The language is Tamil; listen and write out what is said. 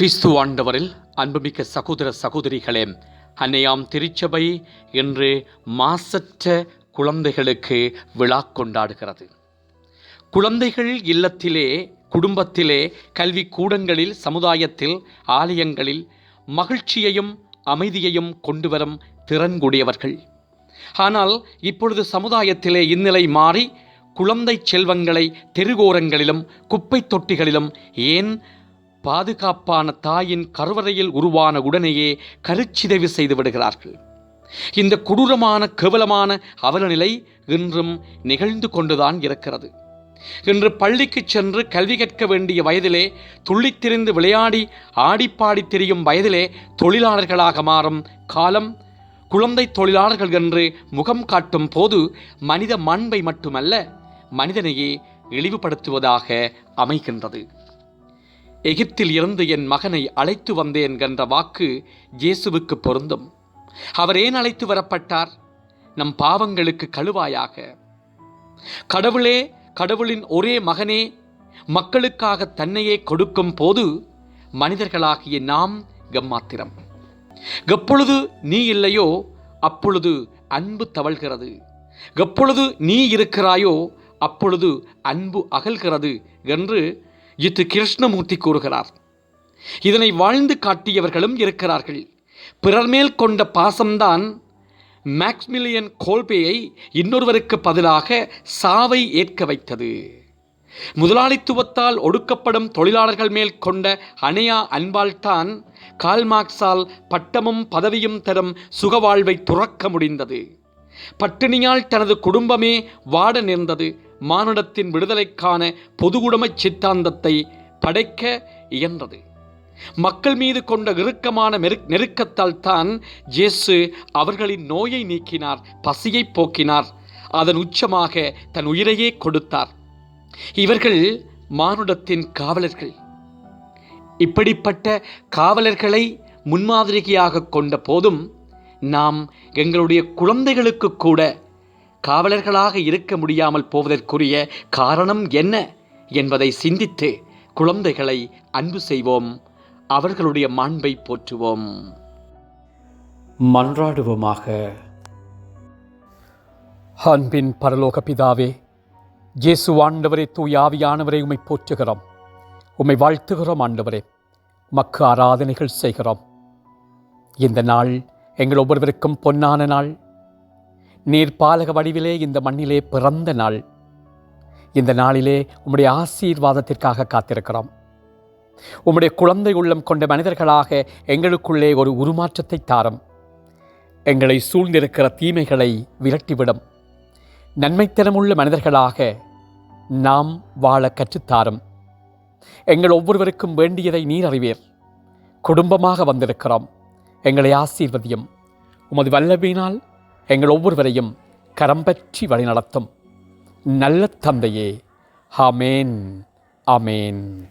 கிறிஸ்து ஆண்டவரில் அன்புமிக்க சகோதர சகோதரிகளே அன்னையாம் திருச்சபை இன்று மாசற்ற குழந்தைகளுக்கு விழா கொண்டாடுகிறது. குழந்தைகள் இல்லத்திலே குடும்பத்திலே கல்வி கூடங்களில் சமுதாயத்தில் ஆலயங்களில் மகிழ்ச்சியையும் அமைதியையும் கொண்டு வரும் திறன்குடையவர்கள். ஆனால் இப்பொழுது சமுதாயத்திலே இந்நிலை மாறி குழந்தை செல்வங்களை தெருகோரங்களிலும் குப்பை தொட்டிகளிலும் ஏன் பாதுகாப்பான தாயின் கருவறையில் உருவான உடனேயே கருச்சிதைவு செய்து விடுகிறார்கள். இந்த கொடூரமான கேவலமான அவலநிலை இன்றும் நிகழ்ந்து கொண்டுதான் இருக்கிறது. இன்று பள்ளிக்கு சென்று கல்வி கற்க வேண்டிய வயதிலே துள்ளித்திரிந்து விளையாடி ஆடிப்பாடி திரியும் வயதிலே தொழிலாளர்களாக மாறும் காலம் குழந்தை தொழிலாளர்கள் என்று முகம் காட்டும் போது மனித மண்பை மட்டுமல்ல மனிதனையே இழிவுபடுத்துவதாக அமைகின்றது. எகிப்தில் இருந்து என் மகனை அழைத்து வந்தேன் என்ற வாக்கு இயேசுவுக்கு பொருந்தும். அவர் ஏன் அழைத்து வரப்பட்டார்? நம் பாவங்களுக்கு கழுவாயாக. கடவுளே கடவுளின் ஒரே மகனே மக்களுக்காக தன்னையே கொடுக்கும் போது மனிதர்களாகிய நாம் கம்மாத்திரம் எப்பொழுது நீ இல்லையோ அப்பொழுது அன்பு தவழ்கிறது. எப்பொழுது நீ இருக்கிறாயோ அப்பொழுது அன்பு அகல்கிறது என்று இது கிருஷ்ணமூர்த்தி கூறுகிறார். இதனை வாழ்ந்து காட்டியவர்களும் இருக்கிறார்கள். பிறர் மேல் கொண்ட பாசம்தான் மேக்ஸ்மிலியன் கோல்பேயை இன்னொருவருக்கு பதிலாக சாவை ஏற்க வைத்தது. முதலாளித்துவத்தால் ஒடுக்கப்படும் தொழிலாளர்கள் மேல் கொண்ட அணையா அன்பால்தான் கால்மார்க்ஸால் பட்டமும் பதவியும் தரும் சுகவாழ்வை துறக்க முடிந்தது. பட்டினியால் தனது குடும்பமே வாட நேர்ந்தது. மானுடத்தின் விடுதலைக்கான பொதுவுடைமைச் சித்தாந்தத்தை படைக்க இயன்றது. மக்கள் மீது கொண்ட இறுக்கமான மெரு நெருக்கத்தால் தான் ஜேசு அவர்களின் நோயை நீக்கினார் பசியை போக்கினார் அதன் உச்சமாக தன் உயிரையே கொடுத்தார். இவர்கள் மானுடத்தின் காவலர்கள். இப்படிப்பட்ட காவலர்களை முன்மாதிரியாக கொண்ட போதும் நாம் எங்களுடைய குழந்தைகளுக்கு கூட காவலர்களாக இருக்க முடியாமல் போவதற்குரிய காரணம் என்ன என்பதை சிந்தித்து குழந்தைகளை அன்பு செய்வோம். அவர்களுடைய மாண்பை போற்றுவோம். மன்றாடுவோமாக. அன்பின் பரலோக பிதாவே இயேசு ஆண்டவரே தூயாவியானவரை உமை உம்மை போற்றுகிறோம். உம்மை வாழ்த்துகிறோம் ஆண்டவரே. மக்கு ஆராதனைகள் செய்கிறோம். இந்த நாள் எங்கள் ஒவ்வொருவருக்கும் பொன்னான நாள். நீர் பாலக வடிவிலே இந்த மண்ணிலே பிறந்த நாள். இந்த நாளிலே உம்முடைய ஆசீர்வாதத்திற்காக காத்திருக்கிறோம். உம்முடைய குழந்தை உள்ளம் கொண்ட மனிதர்களாக எங்களுக்குள்ளே ஒரு உருமாற்றத்தை தாரும். எங்களை சூழ்ந்திருக்கிற தீமைகளை விரட்டிவிடும். நன்மைத்தனமுள்ள மனிதர்களாக நாம் வாழ கற்றுத்தாரும் எங்கள் ஒவ்வொருவருக்கும் வேண்டியதை நீர் அறிவீர். குடும்பமாக வந்திருக்கிறோம். எங்களை ஆசீர்வதியும். உமது வல்லபினால் எங்கள் ஒவ்வொருவரையும் கரம்பற்றி வழிநடத்தும். நல்ல தந்தையே. ஆமேன். அமேன்